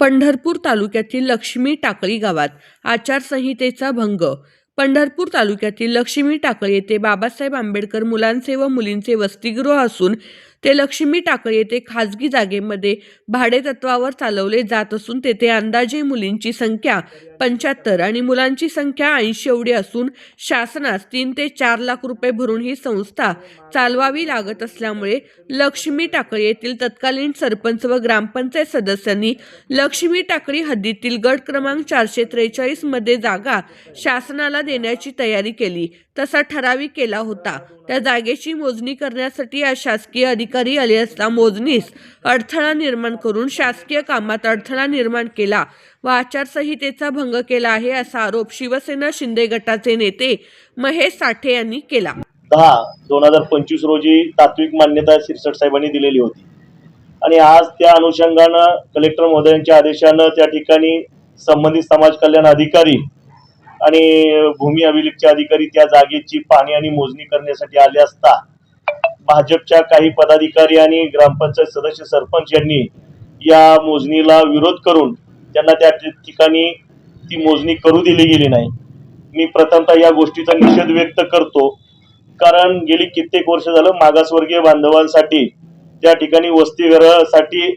पंढरपूर तालुक्यातील लक्ष्मी टाकळी गावात आचारसंहितेचा भंग. पंढरपूर तालुक्यातील लक्ष्मी टाकळी येथे बाबासाहेब आंबेडकर मुलांचे व मुलींचे वसतिगृह असून ते लक्ष्मी टाकळी येथे खाजगी जागेमध्ये भाडेतत्वावर चालवले जात असून तेथे अंदाजे मुलींची संख्या पंच्याहत्तर आणि मुलांची संख्या ऐंशी एवढी असून शासनास तीन ते चार लाख रुपये भरून ही संस्था चालवावी लागत असल्यामुळे लक्ष्मी टाकळी येथील तत्कालीन सरपंच व ग्रामपंचायत सदस्यांनी लक्ष्मी टाकळी हद्दीतील गट क्रमांक चारशे त्रेचाळीसमध्ये जागा शासनाला देण्याची तयारी केली. तसा ठराविक केला होता. त्या जागेची मोजणी करण्यासाठी या शासकीय अधिकारी आले असता मोजणीस अडथळा निर्माण करून शासकीय कामात अडथळा निर्माण केला. व आचारसंहितेचा भंग केला आहे असा आरोप शिवसेना शिंदे गटाचे नेते महेश साठे यांनी केला. दहा दोन हजार पंचवीस रोजी तात्विक मान्यता शिरसट साहेबांनी दिलेली होती. आणि आज त्या अनुषंगानं कलेक्टर महोदयांच्या आदेशानं त्या ठिकाणी संबंधित समाज कल्याण अधिकारी आणि भूमी अभिलेखचे अधिकारी त्या जागेची पाणी आणि मोजणी करण्यासाठी आले असता भाजपच्या काही पदाधिकारी आणि ग्रामपंचायत सदस्य सरपंच यांनी या मोजणीला विरोध करून त्यांना त्या ठिकाणी ती मोजणी करू दिली गेली नाही. मी प्रथमतः या गोष्टीचा निषेध व्यक्त करतो. कारण गेली कित्येक वर्ष झालं मागासवर्गीय बांधवांसाठी त्या ठिकाणी वसतिगृहासाठी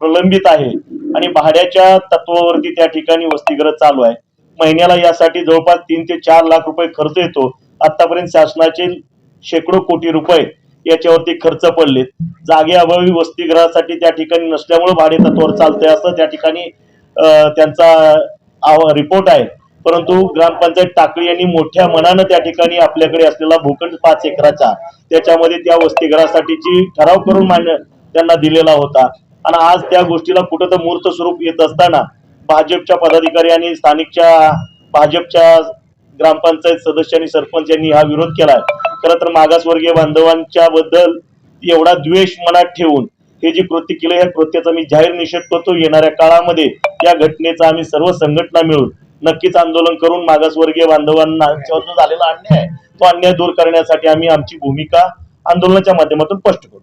प्रलंबित आहे आणि भाड्याच्या तत्वावरती त्या ठिकाणी वसतिगृह चालू आहे. महिन्याला यासाठी जवळपास तीन ते चार लाख रुपये खर्च येतो. आतापर्यंत शासनाचे शेकडो कोटी रुपये याच्यावरती खर्च पडलेत. जागेअभावी वसतिगृहासाठी त्या ठिकाणी नसल्यामुळे भाडे तत्वावर चालतंय असं त्या ठिकाणी त्यांचा रिपोर्ट आहे. परंतु ग्रामपंचायत टाकळी यांनी मोठ्या मनानं त्या ठिकाणी आपल्याकडे असलेला भूखंड पाच एकराचा त्याच्यामध्ये त्या वसतिगृहासाठीची ठराव करून मान्य त्यांना दिलेला होता. आणि आज त्या गोष्टीला कुठं तर मूर्त स्वरूप येत असताना भाजपच्या पदाधिकारी आणि स्थानिकच्या भाजपच्या ग्रामपंचायत सदस्य आणि सरपंच यांनी हा विरोध केला खरं तर मागासवर्गीय बांधवांच्या बद्दल एवढा द्वेष मनात ठेवून हे जे कृत्य केलं या कृत्याचा मी जाहीर निषेध करतो. येणाऱ्या काळामध्ये या घटनेचा आम्ही सर्व संघटना मिळून नक्कीच आंदोलन करून मागासवर्गीय बांधवांना झालेला अन्याय तो अन्याय दूर करण्यासाठी आम्ही आमची भूमिका आंदोलनाच्या माध्यमातून स्पष्ट करू.